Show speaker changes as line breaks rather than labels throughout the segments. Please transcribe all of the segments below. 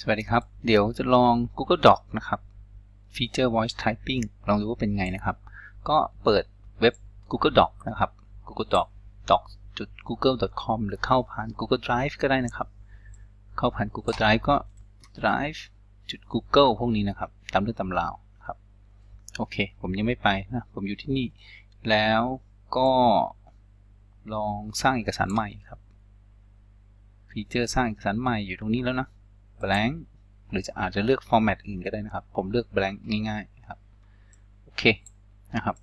สวัสดีครับ เดี๋ยวจะลอง Google Doc นะครับฟีเจอร์ Voice Typing ลองดูว่าเป็นไงนะครับ ก็เปิดเว็บ Google Doc นะครับ Google Doc doc.google.com หรือเข้าผ่าน Google Drive ก็ได้นะครับ เข้าผ่าน Google Drive ก็ drive .google พวกนี้นะครับ ตามเรื่องตำราวครับ โอเค ผมยังไม่ไปนะ ผมอยู่ที่นี่ แล้วก็ลองสร้างเอกสารใหม่ครับ ฟีเจอร์สร้างเอกสารใหม่อยู่ตรงนี้แล้วนะ blank หรือจะอาจจะเลือก format อื่นก็ได้นะครับ ผมเลือก blank ง่ายๆนะครับ โอเคนะครับ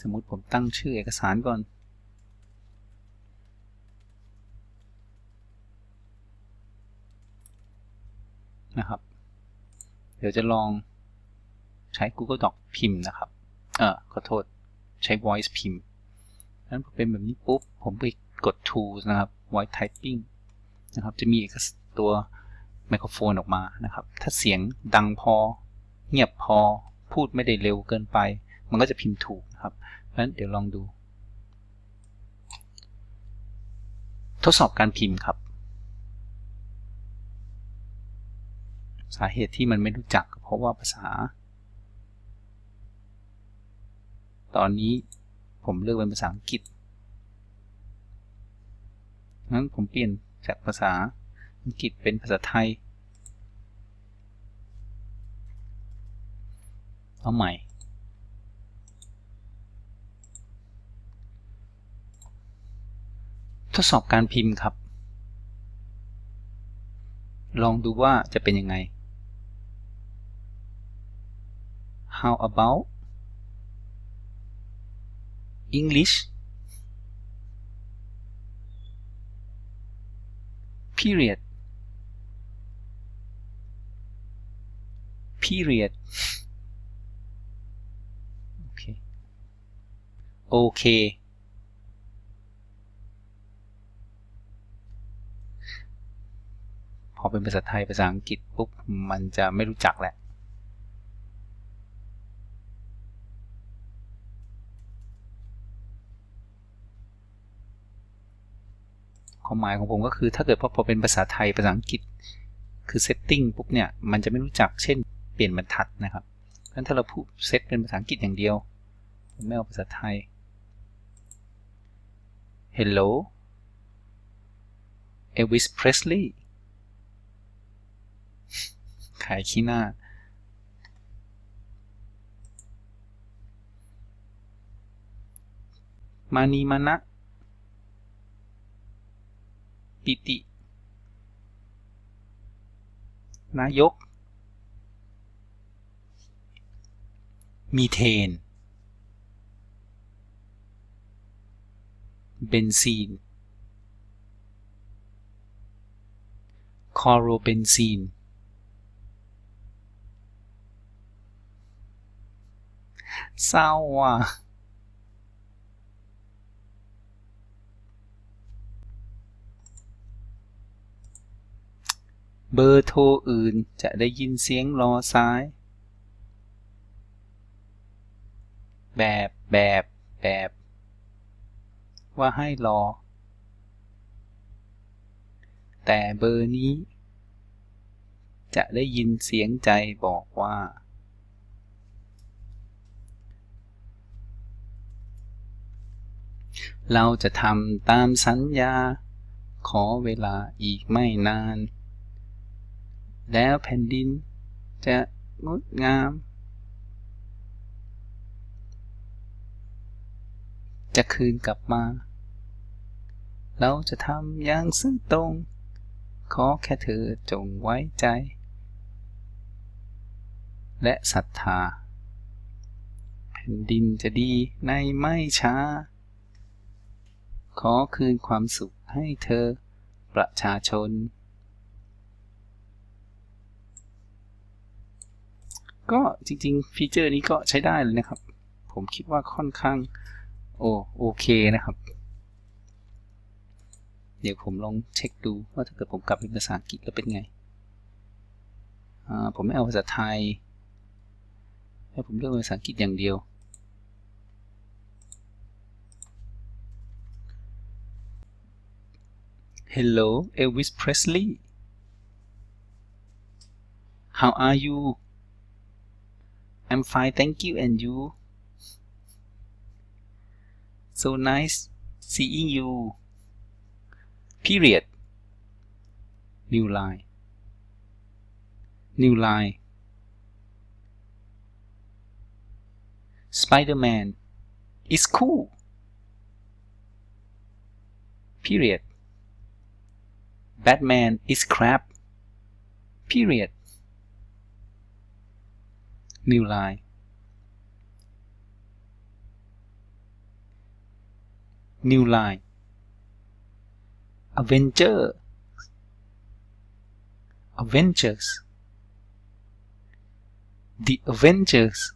สมมุติผมตั้งชื่อเอกสารก่อนนะครับ เดี๋ยวจะลองใช้ Google Doc พิมพ์นะครับ เออขอโทษ ใช้ voice พิมพ์นั้นพอเป็นแบบนี้ปุ๊บ ผมไปกด tools นะครับ voice typing นะครับ จะมีตัวไมโครโฟนออกมานะครับ ถ้าเสียงดังพอ เงียบพอ พูดไม่ได้เร็วเกินไป มันก็จะพิมพ์ถูกนะครับเพราะฉะนั้นเดี๋ยวลองดู ทดสอบการพิมพ์ครับ สาเหตุที่มันไม่รู้จักเพราะว่าภาษา ตอนนี้ผมเลือกเป็นภาษาอังกฤษงั้นผมเปลี่ยน จากภาษาอังกฤษเป็นภาษาไทย เอาใหม่ ทดสอบการพิมพ์ครับ ลองดูว่าจะเป็นยังไง How about English period period โอเคโอเคพอเป็นภาษาไทยภาษาอังกฤษปุ๊บมันจะไม่รู้จักแหละ ความหมายของผมก็คือถ้าเกิดพอพอเป็นภาษาไทยภาษาอังกฤษ คือ setting ปุ๊บเนี่ยมันจะไม่รู้จักเช่นเปลี่ยนบรรทัดนะครับเพราะฉะนั้นถ้าเราพูดเซตเป็นภาษาอังกฤษอย่างเดียวผมไม่เอาภาษาไทย Hello Elvis Presley ขายขี้หน้า มานีมานะ ปิติ นายก มีเทน เบนซีน คอโรเบนซีน เศร้าอะ บอร์โทรอื่นจะได้ยินเสียงรอซ้าย แบบแบบแบบ ว่าให้รอ แต่เบอร์นี้ จะได้ยินเสียงใจบอกว่า เราจะทำตามสัญญา ขอเวลาอีกไม่นาน แล้วแผ่นดินจะงดงาม จะคืนกลับมา เราจะทำอย่างซื่อตรง ขอแค่เธอจงไว้ใจ และศรัทธา แผ่นดินจะดีในไม่ช้า ขอคืนความสุขให้เธอประชาชน ก็จริงๆฟีเจอร์นี้ก็ใช้ได้เลยนะครับ ผมคิดว่าค่อนข้างโอโอเคนะครับ เดี๋ยวผมลองเช็คดูว่าถ้าเกิดผมกลับเป็นภาษาอังกฤษแล้วเป็นไง ผมไม่เอาภาษาไทย ให้ผมเลือกภาษาอังกฤษอย่างเดียว Hello Elvis Presley how are you I'm fine thank you and you? So nice seeing you. Period. New line. New line. Spider-Man is cool. Period. Batman is crap. Period new line. New line. Avenger Avengers the Avengers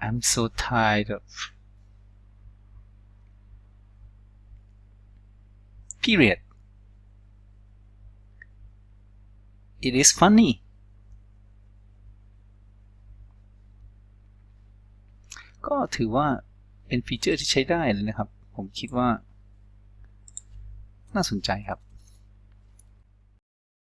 I'm so tired of period it is funny ก็ถือว่าเป็นฟีเจอร์ที่ใช้ได้เลยนะครับ ผมคิดว่า น่าสนใจครับ